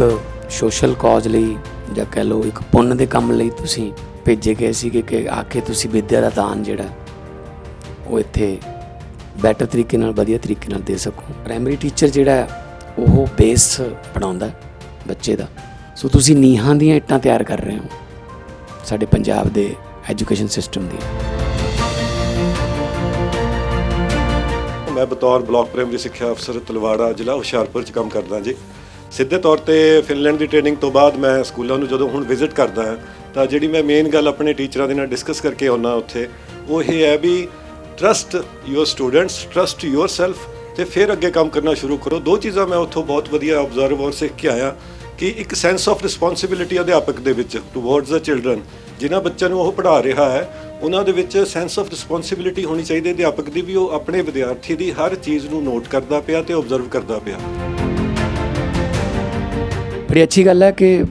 ਇੱਕ social cause ਲਈ ਜਾਂ ਕਹਿ ਲਓ ਇੱਕ ਪੁੰਨ ਦੇ ਕੰਮ ਲਈ ਤੁਸੀਂ ਭੇਜੇ ਗਏ ਸੀਗੇ ਕਿ ਆ ਤੁਸੀਂ ਵਿਦਿਆ ਦਾ ਦਾਨ ਜਿਹੜਾ ਉਹ ਇੱਥੇ ਬੈਟਰ ਤਰੀਕੇ ਨਾਲ, ਵਧੀਆ ਤਰੀਕੇ ਨਾਲ ਦੇ ਸਕੋ। ਪ੍ਰਾਇਮਰੀ ਟੀਚਰ ਜਿਹੜਾ ਉਹ ਬੇਸ ਬਣਾਉਂਦਾ ਬੱਚੇ ਦਾ। ਸੋ ਤੁਸੀਂ ਨੀਹਾਂ ਦੀਆਂ ਇੱਟਾਂ ਤਿਆਰ ਕਰ ਰਹੇ ਹੋ ਸਾਡੇ ਪੰਜਾਬ ਦੇ ਐਜੂਕੇਸ਼ਨ ਸਿਸਟਮ ਦੀ। ਮੈਂ ਬਤੌਰ ਬਲਾਕ ਪ੍ਰਾਇਮਰੀ ਸਿੱਖਿਆ ਅਫਸਰ ਤਲਵਾੜਾ ਜ਼ਿਲ੍ਹਾ ਹੁਸ਼ਿਆਰਪੁਰ ਚ ਕੰਮ ਕਰਦਾ ਜੀ। ਸਿੱਧੇ ਤੌਰ ਤੇ ਫਿਨਲੈਂਡ ਦੀ ਟ੍ਰੇਨਿੰਗ ਤੋਂ ਬਾਅਦ ਮੈਂ ਸਕੂਲਾਂ ਨੂੰ ਜਦੋਂ ਹੁਣ ਵਿਜ਼ਿਟ ਕਰਦਾ ਹਾਂ, ਤਾਂ ਜਿਹੜੀ ਮੈਂ ਮੇਨ ਗੱਲ ਆਪਣੇ ਟੀਚਰਾਂ ਦੇ ਨਾਲ ਡਿਸਕਸ ਕਰਕੇ ਆਉਣਾ ਉੱਥੇ, ਉਹ ਇਹ ਹੈ ਵੀ trust your students trust yourself ਤੇ ਫਿਰ ਅੱਗੇ ਕੰਮ ਕਰਨਾ ਸ਼ੁਰੂ ਕਰੋ। ਦੋ ਚੀਜ਼ਾਂ ਮੈਂ ਉੱਥੋਂ ਬਹੁਤ ਵਧੀਆ ਆਬਜ਼ਰਵ ਔਰ ਸਿੱਖ ਕੇ ਆਇਆ ਕਿ ਇੱਕ ਸੈਂਸ ਆਫ ਰਿਸਪੌਂਸਿਬਿਲਿਟੀ ਅਧਿਆਪਕ ਦੇ ਵਿੱਚ ਟੁਵਰਡਸ ਦ ਚਿਲਡਰਨ ਜਿਨ੍ਹਾਂ ਬੱਚਿਆਂ ਨੂੰ ਉਹ ਪੜ੍ਹਾ ਰਿਹਾ ਹੈ, ਉਹਨਾਂ ਦੇ ਵਿੱਚ ਸੈਂਸ ਆਫ ਰਿਸਪੌਂਸਿਬਿਲਿਟੀ ਹੋਣੀ ਚਾਹੀਦੀ ਹੈ। ਅਧਿਆਪਕ ਦੀ ਵੀ ਉਹ ਆਪਣੇ ਵਿਦਿਆਰਥੀ ਦੀ ਹਰ ਚੀਜ਼ ਨੂੰ ਨੋਟ ਕਰਦਾ ਪਿਆ ਤੇ ਆਬਜ਼ਰਵ ਕਰਦਾ ਪਿਆ। ਬੜੀ ਅੱਛੀ ਗੱਲ ਹੈ ਕਿ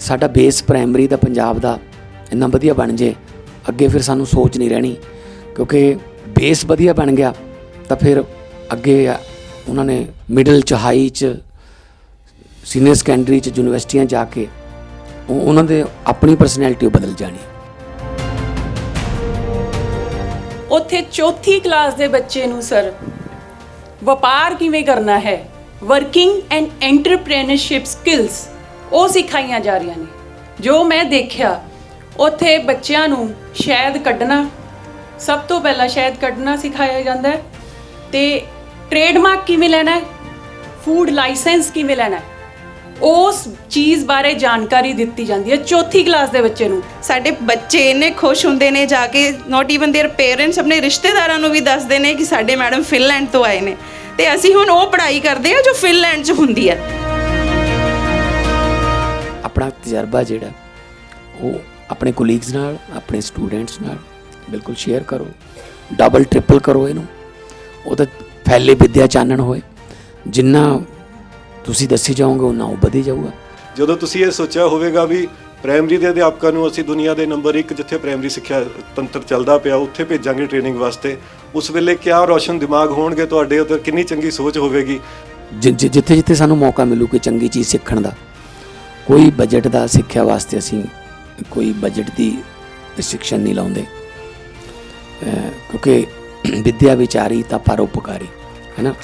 ਸਾਡਾ ਬੇਸ ਪ੍ਰਾਇਮਰੀ ਦਾ ਪੰਜਾਬ ਦਾ ਇੰਨਾ ਵਧੀਆ ਬਣ ਜੇ, ਅੱਗੇ ਫਿਰ ਸਾਨੂੰ ਸੋਚ ਨਹੀਂ ਰਹਿਣੀ, ਕਿਉਂਕਿ ਬੇਸ ਵਧੀਆ ਬਣ ਗਿਆ, ਤਾਂ ਫਿਰ ਅੱਗੇ ਉਹਨਾਂ ਨੇ ਮਿਡਲ ਚ ਹਾਈ ਚ ਸੀਨੀਅਰ ਸੈਕੰਡਰੀ ਚ ਯੂਨੀਵਰਸਿਟੀਆਂ ਜਾ ਕੇ ਉਹ- ਉਹਨਾਂ ਦੇ ਆਪਣੀ ਪਰਸਨੈਲਿਟੀ ਬਦਲ ਜਾਣੀ। ਉੱਥੇ ਚੌਥੀ ਕਲਾਸ ਦੇ ਬੱਚੇ ਨੂੰ ਸਰ ਵਪਾਰ ਕਿਵੇਂ ਕਰਨਾ ਹੈ? ਵਰਕਿੰਗ ਐਂਡ ਐਂਟਰਪ੍ਰੈਨਰਸ਼ਿਪ ਸਕਿੱਲਸ ਉਹ ਸਿਖਾਈਆਂ ਜਾ ਰਹੀਆਂ ਨੇ ਜੋ ਮੈਂ ਦੇਖਿਆ ਉੱਥੇ ਬੱਚਿਆਂ ਨੂੰ ਸ਼ਹਿਦ ਕੱਢਣਾ ਸਭ ਤੋਂ ਪਹਿਲਾਂ ਸ਼ਹਿਦ ਕੱਢਣਾ ਸਿਖਾਇਆ ਜਾਂਦਾ ਹੈ ਤੇ ਟ੍ਰੇਡਮਾਰਕ ਕਿਵੇਂ ਲੈਣਾ ਹੈ ਫੂਡ ਲਾਇਸੈਂਸ ਕਿਵੇਂ ਲੈਣਾ ਹੈ ਉਸ ਚੀਜ਼ ਬਾਰੇ ਜਾਣਕਾਰੀ ਦਿੱਤੀ ਜਾਂਦੀ ਹੈ ਚੌਥੀ ਕਲਾਸ ਦੇ ਬੱਚੇ ਨੂੰ ਸਾਡੇ ਬੱਚੇ ਇੰਨੇ ਖੁਸ਼ ਹੁੰਦੇ ਨੇ ਜਾ ਕੇ ਨਾਟ ਈਵਨ देयर ਪੇਰੈਂਟਸ ਆਪਣੇ ਰਿਸ਼ਤੇਦਾਰਾਂ ਨੂੰ ਵੀ ਦੱਸਦੇ ਨੇ ਕਿ ਸਾਡੇ ਮੈਡਮ ਫਿਨਲੈਂਡ ਤੋਂ ਆਏ ਨੇ ਤੇ ਅਸੀਂ ਹੁਣ ਉਹ ਪੜ੍ਹਾਈ ਕਰਦੇ ਆ ਜੋ ਫਿਨਲੈਂਡ 'ਚ ਹੁੰਦੀ ਹੈ। ਆਪਣਾ ਤਜਰਬਾ ਜਿਹੜਾ ਉਹ ਆਪਣੇ ਕੋਲੀਗਸ ਨਾਲ ਆਪਣੇ ਸਟੂਡੈਂਟਸ ਨਾਲ ਬਿਲਕੁਲ ਸ਼ੇਅਰ ਕਰੋ। ਡਬਲ ਟ੍ਰਿਪਲ ਕਰੋ ਇਹਨੂੰ। ਉਹਦਾ ਫੈਲੇ ਵਿਦਿਆ ਚਾਨਣ ਹੋਏ। ਜਿੰਨਾ ਤੁਸੀਂ ਦੱਸੀ ਜਾਓਗੇ ਉਹਨਾਂ ਉਹ ਵਧੀ ਜਾਊਗਾ। ਜਦੋਂ ਤੁਸੀਂ ਇਹ ਸੋਚਿਆ ਹੋਵੇਗਾ ਵੀ ਪ੍ਰਾਇਮਰੀ ਦੇ ਅਧਿਆਪਕਾਂ ਨੂੰ ਅਸੀਂ ਦੁਨੀਆ ਦੇ ਨੰਬਰ 1 ਜਿੱਥੇ ਪ੍ਰਾਇਮਰੀ ਸਿੱਖਿਆ ਤੰਤਰ ਚੱਲਦਾ ਪਿਆ, ਉੱਥੇ ਭੇਜਾਂਗੇ ਟ੍ਰੇਨਿੰਗ ਵਾਸਤੇ। ਉਸ ਵੇਲੇ ਕਿਆ ਰੋਸ਼ਨ ਦਿਮਾਗ ਹੋਣਗੇ ਤੁਹਾਡੇ ਉੱਤੇ ਕਿੰਨੀ ਚੰਗੀ ਸੋਚ ਹੋਵੇਗੀ? ਜਿ- ਜਿੱਥੇ ਜਿੱਥੇ ਸਾਨੂੰ ਮੌਕਾ ਮਿਲੂ ਕੋਈ ਚੰਗੀ ਚੀਜ਼ ਸਿੱਖਣ ਦਾ, ਕੋਈ ਬਜਟ ਦਾ ਸਿੱਖਿਆ ਵਾਸਤੇ ਅਸੀਂ ਕੋਈ ਬਜਟ ਦੀ ਰਿਸਟ੍ਰਿਕਸ਼ਨ ਨਹੀਂ ਲਾਉਂਦੇ। ਕਿਉਂਕਿ ਵਿਦਿਆ ਵਿਚਾਰੀ ਤਾਂ ਪਰਉਪਕਾਰੀ ਹੈ ਨਾ?